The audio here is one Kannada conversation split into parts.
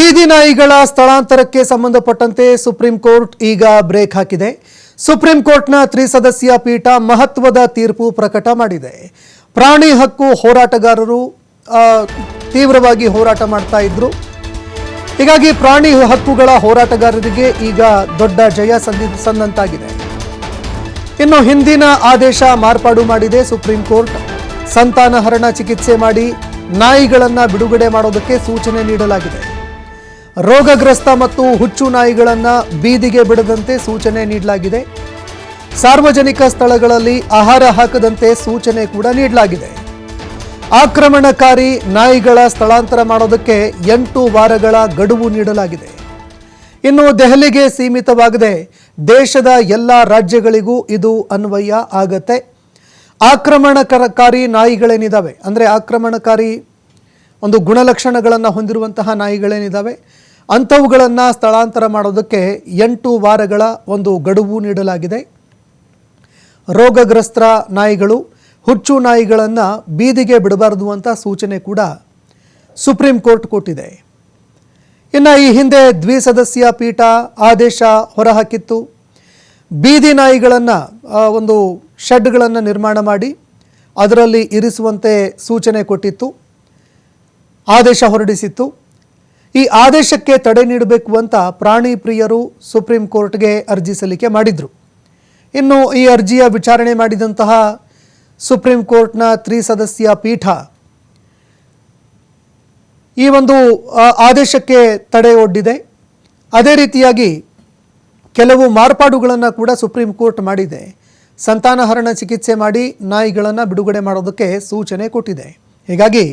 ಬೀದಿ ನಾಯಿಗಳ ಸ್ಥಳಾಂತರಕ್ಕೆ ಸಂಬಂಧಪಟ್ಟಂತೆ ಸುಪ್ರೀಂ ಕೋರ್ಟ್ ಈಗ ಬ್ರೇಕ್ ಹಾಕಿದೆ. ಸುಪ್ರೀಂ ಕೋರ್ಟ್ನ ತ್ರಿಸದಸ್ಯ ಪೀಠ ಮಹತ್ವದ ತೀರ್ಪು ಪ್ರಕಟ ಮಾಡಿದೆ. ಪ್ರಾಣಿ ಹಕ್ಕು ಹೋರಾಟಗಾರರು ತೀವ್ರವಾಗಿ ಹೋರಾಟ ಮಾಡ್ತಾ ಇದ್ರು. ಹೀಗಾಗಿ ಪ್ರಾಣಿ ಹಕ್ಕುಗಳ ಹೋರಾಟಗಾರರಿಗೆ ಈಗ ದೊಡ್ಡ ಜಯ ಸಂದಿ, ಸಂದಂತಾಗಿದೆ. ಇನ್ನು ಹಿಂದಿನ ಆದೇಶ ಮಾರ್ಪಾಡು ಮಾಡಿದೆ ಸುಪ್ರೀಂ ಕೋರ್ಟ್. ಸಂತಾನಹರಣ ಚಿಕಿತ್ಸೆ ಮಾಡಿ ನಾಯಿಗಳನ್ನು ಬಿಡುಗಡೆ ಮಾಡೋದಕ್ಕೆ ಸೂಚನೆ ನೀಡಲಾಗಿದೆ. ರೋಗಗ್ರಸ್ತ ಮತ್ತು ಹುಚ್ಚು ನಾಯಿಗಳನ್ನು ಬೀದಿಗೆ ಬಿಡದಂತೆ ಸೂಚನೆ ನೀಡಲಾಗಿದೆ. ಸಾರ್ವಜನಿಕ ಸ್ಥಳಗಳಲ್ಲಿ ಆಹಾರ ಹಾಕದಂತೆ ಸೂಚನೆ ಕೂಡ ನೀಡಲಾಗಿದೆ. ಆಕ್ರಮಣಕಾರಿ ನಾಯಿಗಳ ಸ್ಥಳಾಂತರ ಮಾಡೋದಕ್ಕೆ ಎಂಟು ವಾರಗಳ ಗಡುವು ನೀಡಲಾಗಿದೆ. ಇನ್ನು ದೆಹಲಿಗೆ ಸೀಮಿತವಾಗದೆ ದೇಶದ ಎಲ್ಲ ರಾಜ್ಯಗಳಿಗೂ ಇದು ಅನ್ವಯ ಆಗತ್ತೆ. ಆಕ್ರಮಣಕಾರಿ ನಾಯಿಗಳೇನಿದ್ದಾವೆ ಅಂದರೆ ಆಕ್ರಮಣಕಾರಿ ಒಂದು ಗುಣಲಕ್ಷಣಗಳನ್ನು ಹೊಂದಿರುವಂತಹ ನಾಯಿಗಳೇನಿದ್ದಾವೆ ಅಂಥವುಗಳನ್ನು ಸ್ಥಳಾಂತರ ಮಾಡೋದಕ್ಕೆ ಎಂಟು ವಾರಗಳ ಒಂದು ಗಡುವು ನೀಡಲಾಗಿದೆ. ರೋಗಗ್ರಸ್ತ ನಾಯಿಗಳು, ಹುಚ್ಚು ನಾಯಿಗಳನ್ನು ಬೀದಿಗೆ ಬಿಡಬಾರದು ಅಂತ ಸೂಚನೆ ಕೂಡ ಸುಪ್ರೀಂ ಕೋರ್ಟ್ ಕೊಟ್ಟಿದೆ. ಇನ್ನು ಈ ಹಿಂದೆ ದ್ವಿಸದಸ್ಯ ಪೀಠ ಆದೇಶ ಹೊರಹಾಕಿತ್ತು. ಬೀದಿ ನಾಯಿಗಳನ್ನು ಒಂದು ಶೆಡ್ಗಳನ್ನು ನಿರ್ಮಾಣ ಮಾಡಿ ಅದರಲ್ಲಿ ಇರಿಸುವಂತೆ ಸೂಚನೆ ಕೊಟ್ಟಿತ್ತು. ಆದೇಶ ಹೊರಡಿಸಿತ್ತು. ಈ ಆದೇಶಕ್ಕೆ ತಡೆ ನೀಡಬೇಕು ಅಂತ ಪ್ರಾಣಿ ಪ್ರಿಯರು ಸುಪ್ರೀಂ ಕೋರ್ಟ್ಗೆ ಅರ್ಜಿ ಸಲ್ಲಿಕೆ ಮಾಡಿದ್ರು. ಇನ್ನು ಈ ಅರ್ಜಿಯ ವಿಚಾರಣೆ ಮಾಡಿದಂತಹ ಸುಪ್ರೀಂ ಕೋರ್ಟ್ನ ತ್ರಿಸದಸ್ಯ ಪೀಠ ಈ ಒಂದು ಆದೇಶಕ್ಕೆ ತಡೆ ಒಡ್ಡಿದೆ. ಅದೇ ರೀತಿಯಾಗಿ ಕೆಲವು ಮಾರ್ಪಾಡುಗಳನ್ನು ಕೂಡ ಸುಪ್ರೀಂ ಕೋರ್ಟ್ ಮಾಡಿದೆ. ಸಂತಾನಹರಣ ಚಿಕಿತ್ಸೆ ಮಾಡಿ ನಾಯಿಗಳನ್ನು ಬಿಡುಗಡೆ ಮಾಡೋದಕ್ಕೆ ಸೂಚನೆ ಕೊಟ್ಟಿದೆ. ಹೀಗಾಗಿ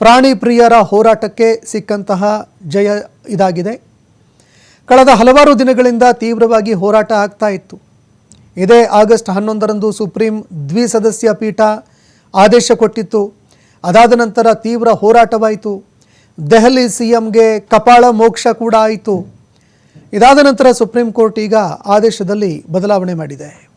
ಪ್ರಾಣಿ ಪ್ರಿಯರ ಹೋರಾಟಕ್ಕೆ ಸಿಕ್ಕಂತಹ ಜಯ ಇದಾಗಿದೆ. ಕಳೆದ ಹಲವಾರು ದಿನಗಳಿಂದ ತೀವ್ರವಾಗಿ ಹೋರಾಟ ಆಗ್ತಾ ಇತ್ತು. ಇದೇ ಆಗಸ್ಟ್ ಹನ್ನೊಂದರಂದು ಸುಪ್ರೀಂ ದ್ವಿಸದಸ್ಯ ಪೀಠ ಆದೇಶ ಕೊಟ್ಟಿತ್ತು. ಅದಾದ ನಂತರ ತೀವ್ರ ಹೋರಾಟವಾಯಿತು. ದೆಹಲಿ ಸಿ ಎಂಗೆ ಕಪಾಳ ಮೋಕ್ಷ ಕೂಡ ಆಯಿತು. ಇದಾದ ನಂತರ ಸುಪ್ರೀಂ ಕೋರ್ಟ್ ಈಗ ಆದೇಶದಲ್ಲಿ ಬದಲಾವಣೆ ಮಾಡಿದೆ.